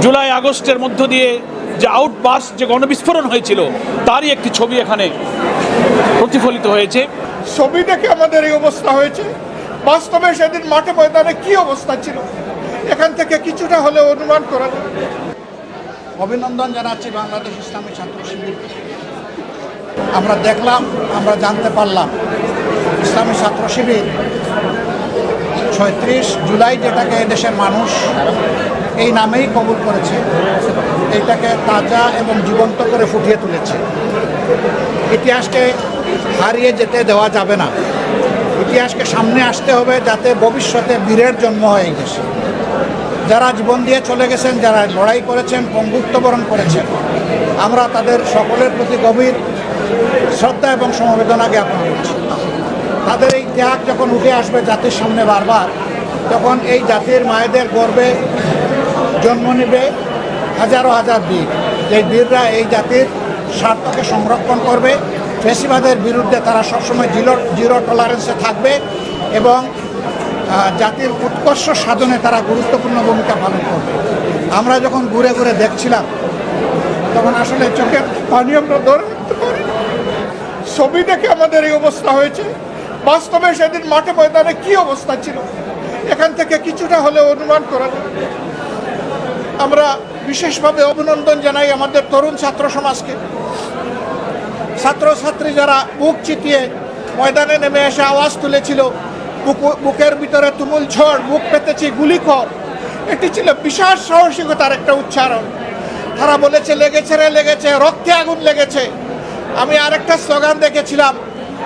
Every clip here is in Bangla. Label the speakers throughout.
Speaker 1: জুলাই আগস্টের মধ্য দিয়ে যে আউটবাস যে গণবিস্ফোরণ হয়েছিল তারই একটি ছবি এখানে প্রতিফলিত হয়েছে।
Speaker 2: ছবি দেখে আমাদের এই অবস্থা হয়েছে? বাস্তবে সেদিন মাঠে ময়দানে কি অবস্থা ছিল? এখান থেকে কিছুটা হলেও অনুমান করা যায়।
Speaker 3: অভিনন্দন জানাচ্ছি বাংলাদেশ ইসলামী ছাত্র শিবির। আমরা দেখলাম আমরা জানতে পারলাম ইসলামী ছাত্র শিবির ছয়ত্রিশ জুলাই যেটাকে দেশের মানুষ এই নামেই কবুল করেছে। এটাকে তাজা এবং জীবন্ত করে ফুটিয়ে তুলেছে। ইতিহাসকে হারিয়ে যেতে দেওয়া যাবে না। ইতিহাসকে সামনে আসতে হবে যাতে ভবিষ্যতে বীরের জন্ম হয়ে গেছে যারা জীবন দিয়ে চলে গেছেন, যারা লড়াই করেছেন পঙ্গুত্ববরণ করেছেন, আমরা তাদের সকলের প্রতি গভীর শ্রদ্ধা এবং সমবেদনা জ্ঞাপন করছি। তাদের এই ত্যাগ যখন উঠে আসবে জাতির সামনে বারবার, তখন এই জাতির মায়েদের গর্বে জন্ম নেবে হাজারো হাজার বীর। যে বীররা এই জাতির স্বার্থকে সংরক্ষণ করবে। ফেসিবাদের বিরুদ্ধে তারা সবসময় জিরো জিরো টলারেন্সে থাকবে এবং জাতির উৎকর্ষ সাধনে তারা গুরুত্বপূর্ণ ভূমিকা পালন করবে। আমরা যখন ঘুরে ঘুরে দেখছিলাম, তখন আসলে চোখের
Speaker 2: পানি আমরা ধরে পারি ছবি দেখে আমাদের এই অবস্থা হয়েছে। বাস্তবে সেদিন মাঠে ময়দানে কি অবস্থা ছিল? এখান থেকে কিছুটা হলেও অনুমান করা যায়। আমরা বিশেষভাবে অভিনন্দন জানাই আমাদের তরুণ ছাত্র সমাজকে। ছাত্রছাত্রী যারা বুক চিতিয়ে ময়দানে নেমে এসে আওয়াজ তুলেছিল, বুকু- বুকের ভিতরে তুমুল ঝড়, বুক পেতেছি গুলি কর এটি ছিল বিশাল সাহসিকতার একটা উচ্চারণ। তারা বলেছে, লেগেছে রে, লেগেছে, রক্তে আগুন লেগেছে। আমি আরেকটা স্লোগান দেখেছিলাম,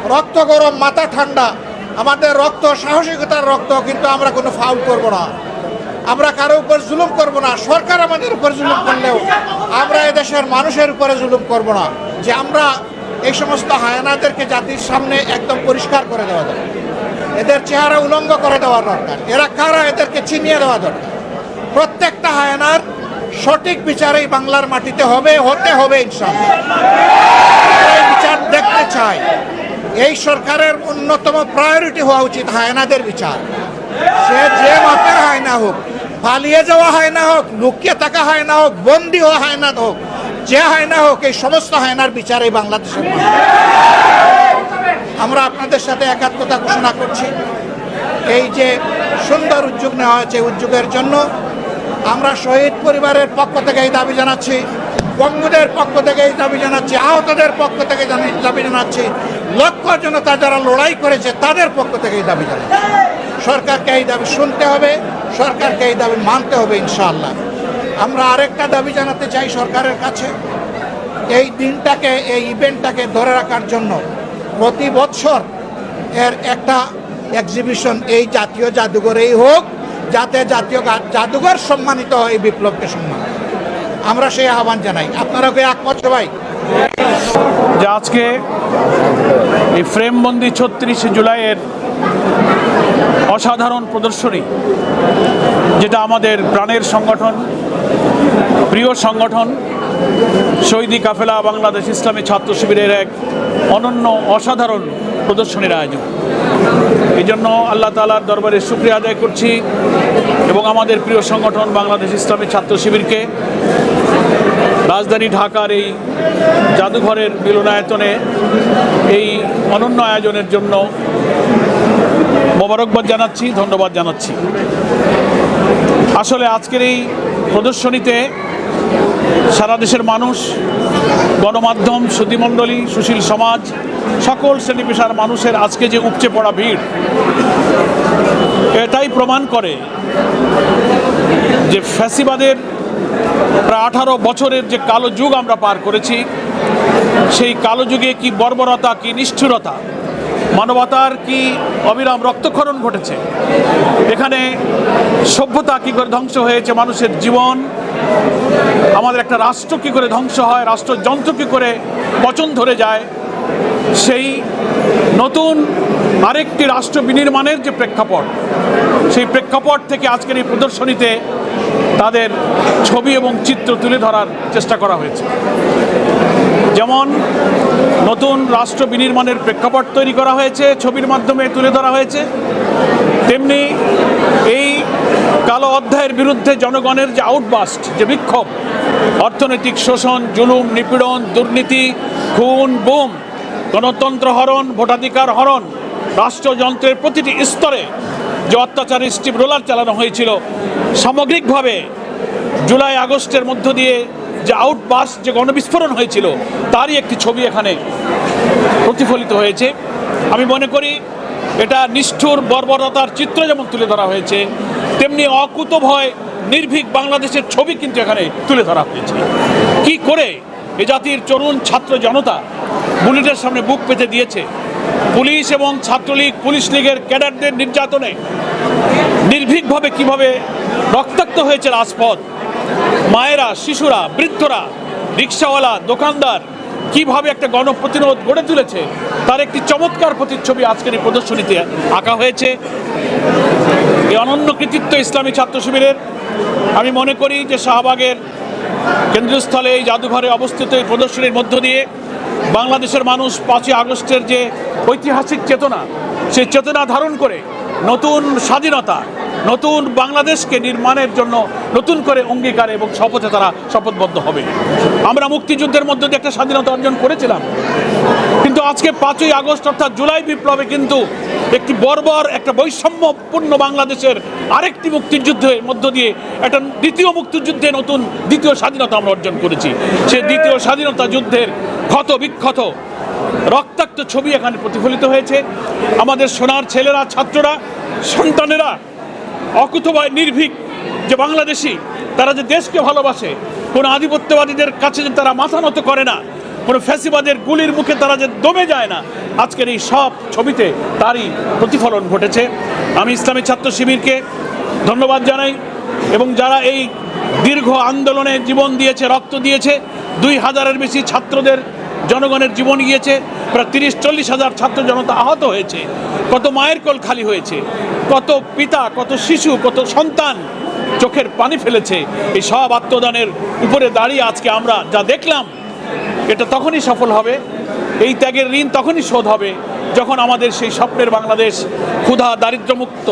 Speaker 2: রক্ত গরম, মাথা ঠান্ডা। আমাদের রক্ত সাহসিকতার রক্ত, কিন্তু আমরা কোনো ফাউল করব না। আমরা কারও উপর জুলুম করব না। সরকার আমাদের উপর জুলুম করলেও আমরা এদেশের মানুষের উপরে জুলুম করব না, যে আমরা এই সমস্ত হায়ানাদেরকে জাতির সামনে একদম পরিষ্কার করে দেওয়া দরকার। এদের চেহারা উলঙ্গ করে দেওয়া দরকার। এরা কারা? এদেরকে চিনিয়ে দেওয়া দরকার। প্রত্যেকটা হায়ানার সঠিক বিচারেই বাংলার মাটিতে হবে, হতে হবে ইনশাআল্লাহ। এই বিচার দেখতে চাই। এই সরকারের অন্যতম প্রায়োরিটি হওয়া উচিত হায়নাদের বিচার। সে যে মাপের হায়না হোক পালিয়ে যাওয়া হয় না হোক, লুকিয়ে থাকা হয় না হোক বন্দি হওয়া না হোক, যে হয় না হোক, এই সমস্ত হায়নার বিচার এই বাংলাদেশের আমরা আপনাদের সাথে একাত্মতা ঘোষণা করছি। এই যে সুন্দর উদ্যোগ নেওয়া হয়েছে উদ্যোগের জন্য, আমরা শহীদ পরিবারের পক্ষ থেকে এই দাবি জানাচ্ছি, বঙ্গুদের পক্ষ থেকে এই দাবি জানাচ্ছি, আহতদের পক্ষ থেকে দাবি জানাচ্ছি, লক্ষ জনতা যারা লড়াই করেছে তাদের পক্ষ থেকে এই দাবি জানাচ্ছি। সরকারকে এই দাবি শুনতে হবে, সরকারকে এই দাবি মানতে হবে ইনশাআল্লাহ। আমরা আরেকটা দাবি জানাতে চাই সরকারের কাছে। এই দিনটাকে, এই ইভেন্টটাকে ধরে রাখার জন্য প্রতি বছর এর একটা এক্সিবিশন এই জাতীয় জাদুঘরেই হোক, যাতে জাতীয় জাদুঘর সম্মানিত হয় এই বিপ্লবকে সম্মান। আমরা সেই আহ্বান জানাই। আপনারা কি একমত সবাই?
Speaker 1: যে আজকে এই ফ্রেমবন্দি ছত্রিশে জুলাইয়ের অসাধারণ প্রদর্শনী, যেটা আমাদের প্রাণের সংগঠন, প্রিয় সংগঠন, শহীদি কাফেলা বাংলাদেশ ইসলামী ছাত্র শিবিরের এক অনন্য অসাধারণ প্রদর্শনীর আয়োজন। এই জন্য আল্লাহ তালার দরবারে শুক্রিয়া আদায় করছি এবং আমাদের প্রিয় সংগঠন বাংলাদেশ ইসলামী ছাত্র শিবিরকে রাজধানী ঢাকার এই জাদুঘরের মিলনায়তনে এই অনন্য আয়োজনের জন্য মোবারকবাদ জানাচ্ছি, ধন্যবাদ জানাচ্ছি। আসলে আজকের এই প্রদর্শনীতে সারা দেশের মানুষ, গণমাধ্যম সুধীমণ্ডলী সুশীল সমাজ, সকল শ্রেণি পেশার মানুষের আজকে যে উপচে পড়া ভিড়, এটাই প্রমাণ করে যে ফ্যাসিবাদের প্রায় আঠারো বছরের যে কালো যুগ আমরা পার করেছি, সেই কালো যুগে কি বর্বরতা, কি নিষ্ঠুরতা মানবতার কি অবিরাম রক্তক্ষরণ ঘটেছে? এখানে সভ্যতা কি করে ধ্বংস হয়েছে, মানুষের জীবন? আমাদের একটা রাষ্ট্র কি করে ধ্বংস হয়, রাষ্ট্রযন্ত্র কি করে পচন ধরে যায়? সেই নতুন আরেকটি রাষ্ট্র বিনির্মাণের যে প্রেক্ষাপট, সেই প্রেক্ষাপট থেকে আজকের এই প্রদর্শনীতে তাদের ছবি এবং চিত্র তুলে ধরার চেষ্টা করা হয়েছে। যেমন নতুন রাষ্ট্র বিনির্মাণের প্রেক্ষাপট তৈরি করা হয়েছে, ছবির মাধ্যমে তুলে ধরা হয়েছে। তেমনি এই কালো অধ্যায়ের বিরুদ্ধে জনগণের যে আউটবাস্ট যে বিক্ষোভ, অর্থনৈতিক শোষণ, জুলুম, নিপীড়ন, দুর্নীতি, খুন বুম গণতন্ত্র হরণ, ভোটাধিকার হরণ, রাষ্ট্রযন্ত্রের প্রতিটি স্তরে যে অত্যাচারী স্টিপ রোলার চালানো হয়েছিল, সামগ্রিকভাবে জুলাই আগস্টের মধ্য দিয়ে যে আউটবাস, যে গণবিস্ফোরণ হয়েছিল, তারই একটি ছবি এখানে প্রতিফলিত হয়েছে। আমি মনে করি এটা নিষ্ঠুর, বর্বরতার চিত্র যেমন তুলে ধরা হয়েছে, তেমনি অকুত ভয়, নির্ভীক বাংলাদেশের ছবি কিন্তু এখানে তুলে ধরা হয়েছে। কি করে এ জাতির তরুণ ছাত্র জনতা বুলেটের সামনে বুক পেতে দিয়েছে? পুলিশ এবং ছাত্রলীগ, পুলিশ লীগের ক্যাডারদের নির্যাতনে নির্ভীকভাবে কীভাবে রক্তাক্ত হয়েছে রাজপথ? মায়েরা, শিশুরা, বৃদ্ধরা, রিক্সাওয়ালা, দোকানদার, কীভাবে একটা গণপ্রতিরোধ গড়ে তুলেছে, তার একটি চমৎকার প্রতিচ্ছবি আজকের এই প্রদর্শনীতে আঁকা হয়েছে। এই অনন্য কৃতিত্ব ইসলামী ছাত্র শিবিরের। আমি মনে করি যে শাহবাগের কেন্দ্রস্থলে এই জাদুঘরে অবস্থিত এই প্রদর্শনীর মধ্য দিয়ে বাংলাদেশের মানুষ পাঁচই আগস্টের যে ঐতিহাসিক চেতনা, সেই চেতনা ধারণ করে নতুন স্বাধীনতা নতুন বাংলাদেশকে নির্মাণের জন্য নতুন করে অঙ্গীকার এবং শপথে তারা শপথবদ্ধ হবে। আমরা মুক্তিযুদ্ধের মধ্য দিয়ে একটা স্বাধীনতা অর্জন করেছিলাম। কিন্তু আজকে পাঁচই আগস্ট অর্থাৎ জুলাই বিপ্লবে কিন্তু একটি বর্বর, একটা বৈষম্যপূর্ণ বাংলাদেশের আরেকটি মুক্তিযুদ্ধের মধ্য দিয়ে একটা দ্বিতীয় মুক্তিযুদ্ধে নতুন দ্বিতীয় স্বাধীনতা আমরা অর্জন করেছি। সে দ্বিতীয় স্বাধীনতা যুদ্ধের ক্ষত বিক্ষত রক্তাক্ত ছবি এখানে প্রতিফলিত হয়েছে। আমাদের সোনার ছেলেরা, ছাত্ররা, সন্তানেরা অকুতভয় নির্ভীক যে বাংলাদেশি, তারা যে দেশকে ভালোবাসে, কোনো আধিপত্যবাদীদের কাছে যে তারা মাথা নত করে না, কোনো ফ্যাসিবাদের গুলির মুখে তারা যে দমে যায় না, আজকের এই সব ছবিতে তারই প্রতিফলন ঘটেছে। আমি ইসলামী ছাত্র শিবিরকে ধন্যবাদ জানাই এবং যারা এই দীর্ঘ আন্দোলনে জীবন দিয়েছে, রক্ত দিয়েছে, দুই হাজারের বেশি ছাত্রদের জনগণের জীবন গিয়েছে, প্রায় তিরিশ, চল্লিশ হাজার ছাত্র জনতা আহত হয়েছে, কত মায়ের কোল খালি হয়েছে কত পিতা, কত শিশু, কত সন্তান চোখের পানি ফেলেছে, এই সব আত্মদানের উপরে দাঁড়িয়ে আজকে আমরা যা দেখলাম, এটা তখনই সফল হবে, এই ত্যাগের ঋণ তখনই শোধ হবে, যখন আমাদের সেই স্বপ্নের বাংলাদেশ ক্ষুধা, দারিদ্র্যমুক্ত,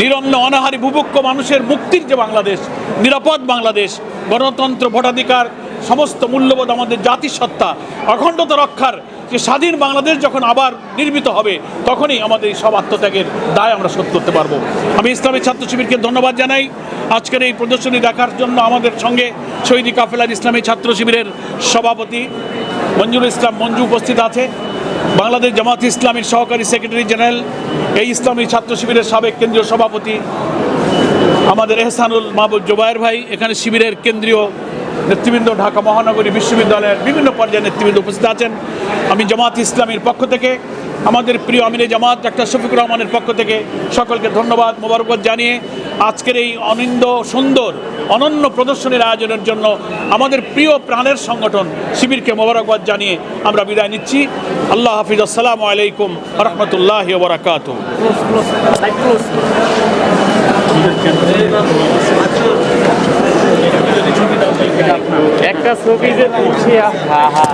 Speaker 1: নিরন্ন, অনাহারী বুভুক্ষ মানুষের মুক্তির যে বাংলাদেশ, নিরাপদ বাংলাদেশ, গণতন্ত্র ভোটাধিকার, সমস্ত মূল্যবোধ আমাদের জাতিসত্তা, অখণ্ডতা রক্ষার যে স্বাধীন বাংলাদেশ যখন আবার নির্মিত হবে, তখনই আমাদের এই সব আত্মত্যাগের দায় আমরা শোধ করতে পারব। আমি ইসলামী ছাত্র শিবিরকে ধন্যবাদ জানাই। আজকের এই প্রদর্শনী দেখার জন্য আমাদের সঙ্গে শহীদি কাফেলার ইসলামী ছাত্র শিবিরের সভাপতি মঞ্জুর ইসলাম মঞ্জু উপস্থিত আছে। বাংলাদেশ জামাত ইসলামীর সহকারী সেক্রেটারি জেনারেল, এই ইসলামী ছাত্র শিবিরের সাবেক কেন্দ্রীয় সভাপতি আমাদের এহসানুল মাহবুব জোবায়ের ভাই, এখানে শিবিরের কেন্দ্রীয় নেতৃবৃন্দ ঢাকা মহানগরী বিশ্ববিদ্যালয়ের বিভিন্ন পর্যায়ের নেতৃবৃন্দ উপস্থিত আছেন। আমি জামাত ইসলামীর পক্ষ থেকে, আমাদের প্রিয় আমিরে জামাত, ডাক্তার শফিকুর রহমানের পক্ষ থেকে সকলকে ধন্যবাদ, মোবারকবাদ জানিয়ে আজকের এই অনিন্দ সুন্দর, অনন্য প্রদর্শনীর আয়োজনের জন্য আমাদের প্রিয় প্রাণের সংগঠন শিবিরকে মোবারকবাদ জানিয়ে আমরা বিদায় নিচ্ছি। আল্লাহ হাফিজ। আসসালামু আলাইকুম রহমতুল্লাহ বরাকাত
Speaker 4: একটা যে তুলছি আহা হা